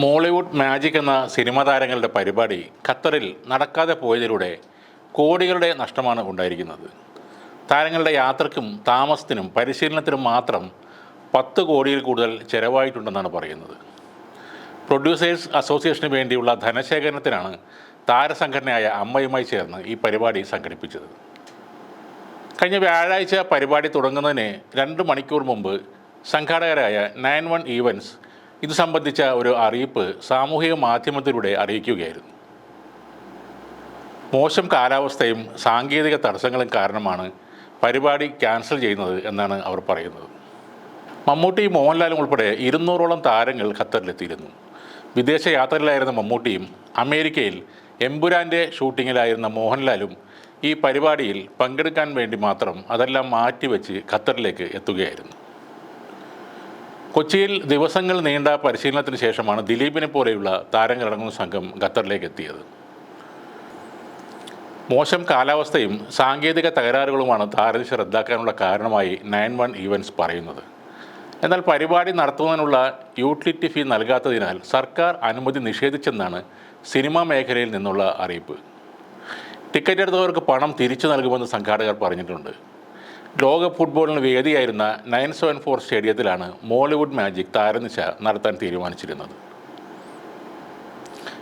Mollywood magic എന്ന cinema താരങ്ങളുടെ പരിപാടി ഖത്തറിൽ നടക്കാതെ പോയതിലൂടെ കോടികളുടെ നഷ്ടമാണ് ഉണ്ടായിരിക്കുന്നത്. താരങ്ങളുടെ യാത്രയ്ക്കും താമസത്തിനും പരിശീലനത്തിനും മാത്രം പത്ത് കോടിയിൽ കൂടുതൽ ചെലവായിട്ടുണ്ടെന്നാണ് പറയുന്നത്. പ്രൊഡ്യൂസേഴ്സ് അസോസിയേഷന് വേണ്ടിയുള്ള ധനശേഖരണത്തിനാണ് താരസംഘടനയായ അമ്മയുമായി ചേർന്ന് ഈ പരിപാടി സംഘടിപ്പിച്ചത്. കഴിഞ്ഞ വ്യാഴാഴ്ച പരിപാടി തുടങ്ങുന്നതിന് രണ്ട് മണിക്കൂർ മുമ്പ് സംഘാടകരായ നയൻ വൺ ഈവൻസ് ഇത് സംബന്ധിച്ച ഒരു അറിയിപ്പ് സാമൂഹിക മാധ്യമത്തിലൂടെ അറിയിക്കുകയായിരുന്നു. മോശം കാലാവസ്ഥയും സാങ്കേതിക തടസ്സങ്ങളും കാരണമാണ് പരിപാടി ക്യാൻസൽ ചെയ്യുന്നത് എന്നാണ് അവർ പറയുന്നത്. മമ്മൂട്ടി മോഹൻലാലും ഉൾപ്പെടെ ഇരുന്നൂറോളം താരങ്ങൾ ഖത്തറിലെത്തിയിരുന്നു. വിദേശ യാത്രയിലായിരുന്ന മമ്മൂട്ടിയും അമേരിക്കയിൽ എമ്പുരാന്റെ ഷൂട്ടിങ്ങിലായിരുന്ന മോഹൻലാലും ഈ പരിപാടിയിൽ പങ്കെടുക്കാൻ വേണ്ടി മാത്രം അതെല്ലാം മാറ്റിവെച്ച് ഖത്തറിലേക്ക് എത്തുകയായിരുന്നു. കൊച്ചിയിൽ ദിവസങ്ങൾ നീണ്ട പരിശീലനത്തിന് ശേഷമാണ് ദിലീപിനെ പോലെയുള്ള താരങ്ങളടങ്ങുന്ന സംഘം ഖത്തറിലേക്ക് എത്തിയത് മോശം കാലാവസ്ഥയും സാങ്കേതിക തകരാറുകളുമാണ് താരനിശ റദ്ദാക്കാനുള്ള കാരണമായി നയൻ വൺ ഈവൻസ് പറയുന്നത്. എന്നാൽ പരിപാടി നടത്തുന്നതിനുള്ള യൂട്ടിലിറ്റി ഫീ നൽകാത്തതിനാൽ സർക്കാർ അനുമതി നിഷേധിച്ചെന്നാണ് സിനിമാ മേഖലയിൽ നിന്നുള്ള അറിയിപ്പ്. ടിക്കറ്റ് എടുത്തവർക്ക് പണം തിരിച്ചു നൽകുമെന്ന് സംഘാടകർ പറഞ്ഞിട്ടുണ്ട്. ലോക ഫുട്ബോളിന് വേദിയായിരുന്ന നയൻ സെവൻ ഫോർ സ്റ്റേഡിയത്തിലാണ് മോളിവുഡ് മാജിക് താരനിശ നടത്താൻ തീരുമാനിച്ചിരുന്നത്.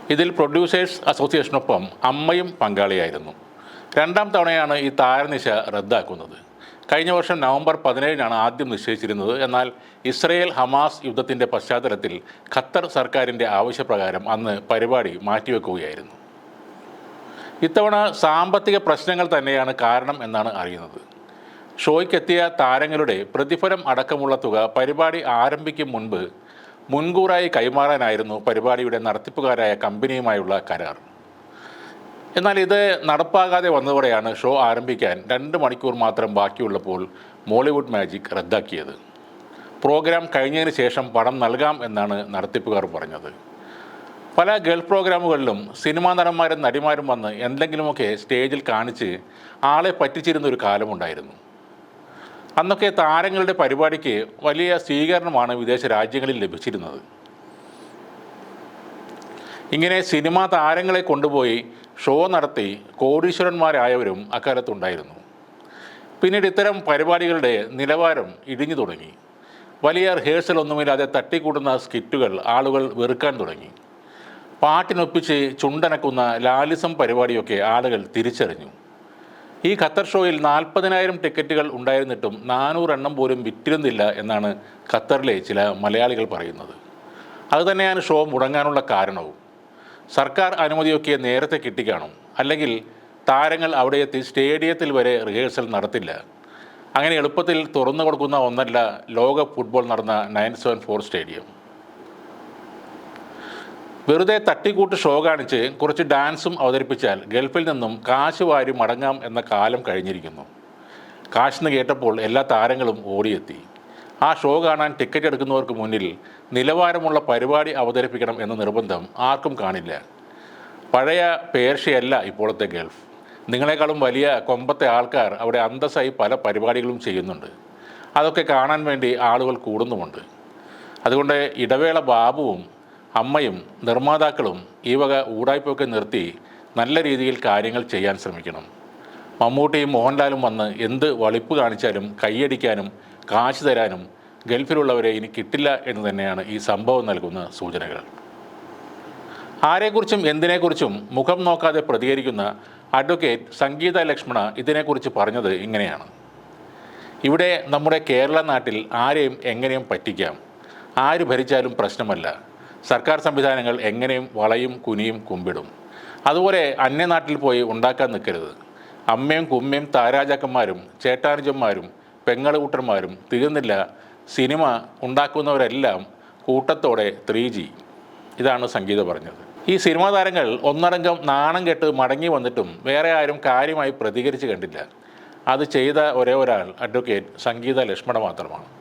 ഇതിൽ പ്രൊഡ്യൂസേഴ്സ് അസോസിയേഷനൊപ്പം അമ്മയും പങ്കാളിയായിരുന്നു. രണ്ടാം തവണയാണ് ഈ താരനിശ റദ്ദാക്കുന്നത്. കഴിഞ്ഞ വർഷം നവംബർ പതിനേഴിനാണ് ആദ്യം നിശ്ചയിച്ചിരുന്നത്. എന്നാൽ ഇസ്രയേൽ ഹമാസ് യുദ്ധത്തിന്റെ പശ്ചാത്തലത്തിൽ ഖത്തർ സർക്കാരിന്റെ ആവശ്യപ്രകാരം അന്ന് പരിപാടി മാറ്റിവെക്കുകയായിരുന്നു. ഇത്തവണ സാമ്പത്തിക പ്രശ്നങ്ങൾ തന്നെയാണ് കാരണം എന്നാണ് അറിയുന്നത്. ഷോയ്ക്കെത്തിയ താരങ്ങളുടെ പ്രതിഫലം അടക്കമുള്ള തുക പരിപാടി ആരംഭിക്കും മുൻപ് മുൻകൂറായി കൈമാറാനായിരുന്നു പരിപാടിയുടെ നടത്തിപ്പുകാരായ കമ്പനിയുമായുള്ള കരാർ. എന്നാൽ ഇത് നടപ്പാകാതെ വന്നതോടെയാണ് ഷോ ആരംഭിക്കാൻ രണ്ട് മണിക്കൂർ മാത്രം ബാക്കിയുള്ളപ്പോൾ മോളിവുഡ് മാജിക് റദ്ദാക്കിയത്. പ്രോഗ്രാം കഴിഞ്ഞതിന് ശേഷം പണം നൽകാം എന്നാണ് നടത്തിപ്പുകാർ പറഞ്ഞത്. പല ഗേൾ പ്രോഗ്രാമുകളിലും സിനിമാ നടന്മാരും നടിമാരും വന്ന് എന്തെങ്കിലുമൊക്കെ സ്റ്റേജിൽ കാണിച്ച് ആളെ പറ്റിച്ചിരുന്ന ഒരു കാലമുണ്ടായിരുന്നു. അന്നൊക്കെ താരങ്ങളുടെ പരിപാടിക്ക് വലിയ സ്വീകരണമാണ് വിദേശ രാജ്യങ്ങളിൽ ലഭിച്ചിരുന്നത്. ഇങ്ങനെ സിനിമാ താരങ്ങളെ കൊണ്ടുപോയി ഷോ നടത്തി കോടീശ്വരന്മാരായവരും അക്കാലത്തുണ്ടായിരുന്നു. പിന്നീട് ഇത്തരം പരിപാടികളുടെ നിലവാരം ഇടിഞ്ഞു തുടങ്ങി. വലിയ റിഹേഴ്സൽ ഒന്നുമില്ലാതെ തട്ടിക്കൂട്ടുന്ന സ്കിറ്റുകൾ ആളുകൾ വെറുക്കാൻ തുടങ്ങി. പാട്ടിനൊപ്പിച്ച് ചുണ്ടനക്കുന്ന ലാലിസം പരിപാടിയൊക്കെ ആളുകൾ തിരിച്ചറിഞ്ഞു. ഈ ഖത്തർ ഷോയിൽ നാൽപ്പതിനായിരം ടിക്കറ്റുകൾ ഉണ്ടായിരുന്നിട്ടും നാനൂറെണ്ണം പോലും വിറ്റിരുന്നില്ല എന്നാണ് ഖത്തറിലെ ചില മലയാളികൾ പറയുന്നത്. അതുതന്നെയാണ് ഷോ മുടങ്ങാനുള്ള കാരണവും. സർക്കാർ അനുമതിയൊക്കെ നേരത്തെ കിട്ടിക്കാണും. അല്ലെങ്കിൽ താരങ്ങൾ അവിടെ എത്തി സ്റ്റേഡിയത്തിൽ വരെ റിഹേഴ്സൽ നടത്തില്ല. അങ്ങനെ എളുപ്പത്തിൽ തുറന്നു കൊടുക്കുന്ന ഒന്നല്ല ലോക ഫുട്ബോൾ നടന്ന നയൻ സെവൻ ഫോർ സ്റ്റേഡിയം. വെറുതെ തട്ടിക്കൂട്ട് ഷോ കാണിച്ച് കുറച്ച് ഡാൻസും അവതരിപ്പിച്ചാൽ ഗൾഫിൽ നിന്നും കാശ് വാരി മടങ്ങാം എന്ന കാലം കഴിഞ്ഞിരിക്കുന്നു. കാശെന്ന് കേട്ടപ്പോൾ എല്ലാ താരങ്ങളും ഓടിയെത്തി. ആ ഷോ കാണാൻ ടിക്കറ്റ് എടുക്കുന്നവർക്ക് മുന്നിൽ നിലവാരമുള്ള പരിപാടി അവതരിപ്പിക്കണം എന്ന നിർബന്ധം ആർക്കും കാണില്ല. പഴയ പേർഷ്യയല്ല ഇപ്പോഴത്തെ ഗൾഫ്. നിങ്ങളെക്കാളും വലിയ കൊമ്പത്തെ ആൾക്കാർ അവിടെ അന്തസ്സായി പല പരിപാടികളും ചെയ്യുന്നുണ്ട്. അതൊക്കെ കാണാൻ വേണ്ടി ആളുകൾ കൂടുന്നുമുണ്ട്. അതുകൊണ്ട് ഇടവേള ബാബുവും അമ്മയും നിർമ്മാതാക്കളും ഈ വക ഊടായ്പൊക്കെ നിർത്തി നല്ല രീതിയിൽ കാര്യങ്ങൾ ചെയ്യാൻ ശ്രമിക്കണം. മമ്മൂട്ടിയും മോഹൻലാലും വന്ന് എന്ത് വളിപ്പ് കാണിച്ചാലും കൈയടിക്കാനും കാശ് തരാനും ഗൾഫിലുള്ളവരെ ഇനി കിട്ടില്ല എന്ന് തന്നെയാണ് ഈ സംഭവം നൽകുന്ന സൂചനകൾ. ആരെക്കുറിച്ചും എന്തിനെക്കുറിച്ചും മുഖം നോക്കാതെ പ്രതികരിക്കുന്ന അഡ്വക്കേറ്റ് സംഗീത ലക്ഷ്മണ ഇതിനെക്കുറിച്ച് പറഞ്ഞത് ഇങ്ങനെയാണ്. ഇവിടെ നമ്മുടെ കേരള നാട്ടിൽ ആരെയും എങ്ങനെയും പറ്റിക്കാം. ആര് ഭരിച്ചാലും പ്രശ്നമല്ല. സർക്കാർ സംവിധാനങ്ങൾ എങ്ങനെയും വളയും കുനിയും കുമ്പിടും. അതുപോലെ അന്യനാട്ടിൽ പോയി ഉണ്ടാക്കാൻ നിൽക്കരുത്. അമ്മയും കുമ്മയും താരാജാക്കന്മാരും ചേട്ടാനുജന്മാരും പെങ്ങളുകൂട്ടന്മാരും തീർന്നില്ല സിനിമ ഉണ്ടാക്കുന്നവരെല്ലാം കൂട്ടത്തോടെ ത്രീ ജി ഇതാണ് സംഗീത പറഞ്ഞത്. ഈ സിനിമാ താരങ്ങൾ ഒന്നടങ്കം നാണം കെട്ട് മടങ്ങി വന്നിട്ടും വേറെ ആരും കാര്യമായി പ്രതികരിച്ച് കണ്ടില്ല. അത് ചെയ്ത ഒരേ ഒരാൾ അഡ്വക്കേറ്റ് സംഗീത ലക്ഷ്മണ മാത്രമാണ്.